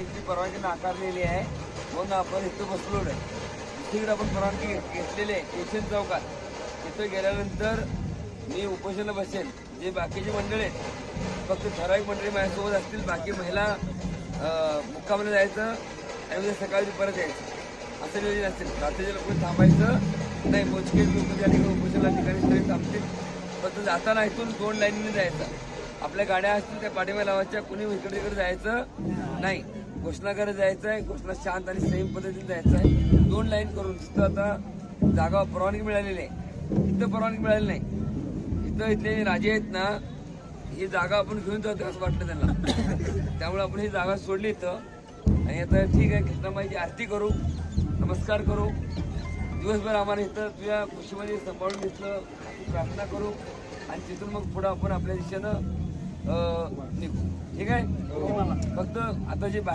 इथली परवानगी नाकारलेली आहे. हो म्हणून आपण इथं बसलो आहे दुसरीकडे आपण परवानगी घेत- घेतलेली आहे. यशवंत चौकात. तिथं गेल्यानंतर मी उपोषणाला बसेल. जे बाकीचे मंडळ आहेत फक्त ठराविक मंडळी माझ्यासोबत असतील. बाकी महिला अं, मुक्कामाला जायचं आणि उद्या सकाळी परत यायचं असं नियोजन असेल. रात्रीच्या लोक थांबायचं. नाही मोजके लोक त्या ठिकाणी उपोषणाला ठिकाणी थांबतील फक्त जाताना इथून दोन लाईनीने जायचं. आपल्या गाड्या असतील त्या पाठीमा लावायच्या. कुणी इकडे तिकडे जायचं नाही. घोषणा करत जायचं आहे घोषणा शांत आणि संयम पद्धतीने जायचं आहे दोन लाईन करून तिथं आता जागा परवानगी मिळालेली आहे. इथं परवानगी मिळाली नाही. इथं इथले राजे आहेत ना ही जागा आपण घेऊन जातो असं वाटलं त्यांना. त्यामुळे आपण ही जागा सोडली इथं. आणि आता ठीक आहे कृष्णामाईची आरती करू. नमस्कार करू. दिवसभर आम्हाला इथं तुझ्या खुशीमध्ये सांभाळून घेतलं. प्रार्थना करू. आणि तिथून मग पुढं आपण आपल्या दिशेनं निघू. ठीक आहे? फक्त आता जे बाहेर